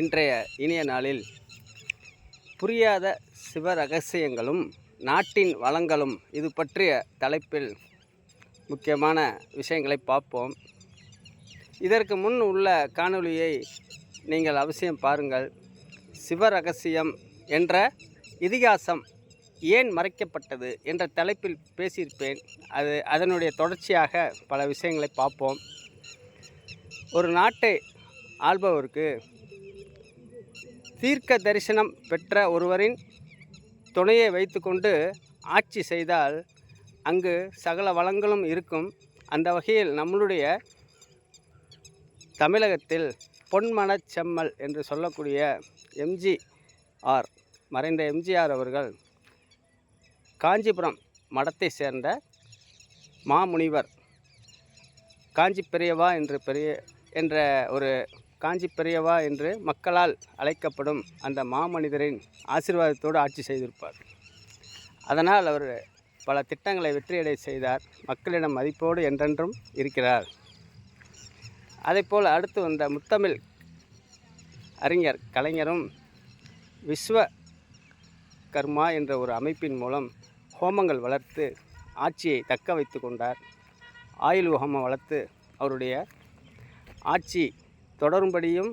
இன்றைய இனிய நாளில் புரியாத சிவ ரகசியங்களும் நாட்டின் வளங்களும் இது பற்றிய தலைப்பில் முக்கியமான விஷயங்களை பார்ப்போம். இதற்கு முன் உள்ள காணொளியை நீங்கள் அவசியம் பாருங்கள். சிவ ரகசியம் என்ற இதிகாசம் ஏன் மறைக்கப்பட்டது என்ற தலைப்பில் பேசியிருப்பேன். அது அதனுடைய தொடர்ச்சியாக பல விஷயங்களை பார்ப்போம். ஒரு நாட்டை ஆள்பவருக்கு தீர்க்க தரிசனம் பெற்ற ஒருவரின் துணையை வைத்துக்கொண்டு ஆட்சி செய்தால் அங்கு சகல வளங்களும் இருக்கும். அந்த வகையில் நம்மளுடைய தமிழகத்தில் பொன்மனச் செம்மல் என்று சொல்லக்கூடிய எம்ஜிஆர் மறைந்த எம்ஜிஆர் அவர்கள் காஞ்சிபுரம் மடத்தை சேர்ந்த மாமுனிவர். காஞ்சி பெரியவா என்று பெரிய என்ற ஒரு காஞ்சி பெரியவா என்று மக்களால் அழைக்கப்படும் அந்த மாமனிதரின் ஆசீர்வாதத்தோடு ஆட்சி செய்திருப்பார். அதனால் அவர் பல திட்டங்களை வெற்றியடை செய்தார். மக்களிடம் மதிப்போடு என்றென்றும் இருக்கிறார். அதேபோல் அடுத்து வந்த முத்தமிழ் அறிஞர் கலைஞரும் விஸ்வ கர்மா என்ற ஒரு அமைப்பின் மூலம் ஹோமங்கள் வளர்த்து ஆட்சியை தக்க வைத்து கொண்டார். ஆயுள் ஹோமம் வளர்த்து அவருடைய ஆட்சி தொடரும்படியும்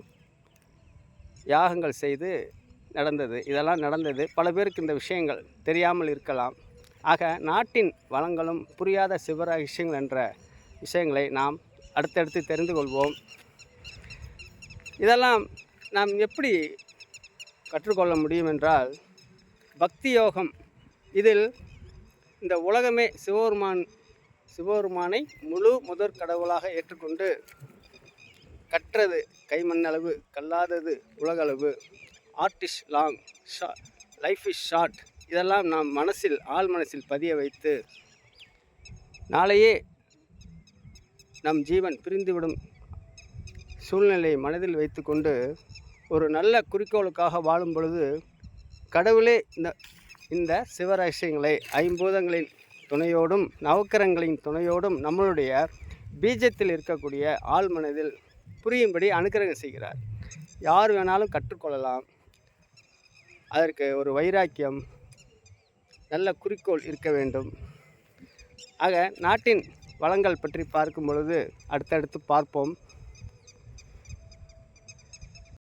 யாகங்கள் செய்து நடந்தது. இதெல்லாம் நடந்தது. பல பேருக்கு இந்த விஷயங்கள் தெரியாமல் இருக்கலாம். ஆக நாட்டின் வளங்களும் புரியாத சிவரகசியங்கள் என்ற விஷயங்களை நாம் அடுத்தடுத்து தெரிந்து கொள்வோம். இதெல்லாம் நாம் எப்படி கற்றுக்கொள்ள முடியும் என்றால் பக்தி யோகம் இதில் இந்த உலகமே சிவபெருமான் சிவபெருமானை முழு முதற் கடவுளாக ஏற்றுக்கொண்டு கற்றது கைமண்ணளவு கல்லாதது உலகளவு. ஆர்டிஸ்ட் லாங் ஷா லைஃப் இஸ் ஷார்ட் இதெல்லாம் நாம் மனசில் ஆள் மனசில் பதிய வைத்து நாளையே நம் ஜீவன் பிரிந்துவிடும் சூழ்நிலையை மனதில் வைத்துக்கொண்டு ஒரு நல்ல குறிக்கோளுக்காக வாழும் பொழுது கடவுளே இந்த இந்த சிவரகசியங்களை ஐம்பூதங்களின் துணையோடும் நவக்கரங்களின் துணையோடும் நம்மளுடைய பீஜத்தில் இருக்கக்கூடிய ஆழ்மனதில் புரியும்படி அனுக்கிரகம் செய்கிறார். யார் வேணாலும் கற்றுக்கொள்ளலாம். அதற்கு ஒரு வைராக்கியம் நல்ல குறிக்கோள் இருக்க வேண்டும். ஆக நாட்டின் வளங்கள் பற்றி பார்க்கும் பொழுது அடுத்தடுத்து பார்ப்போம்.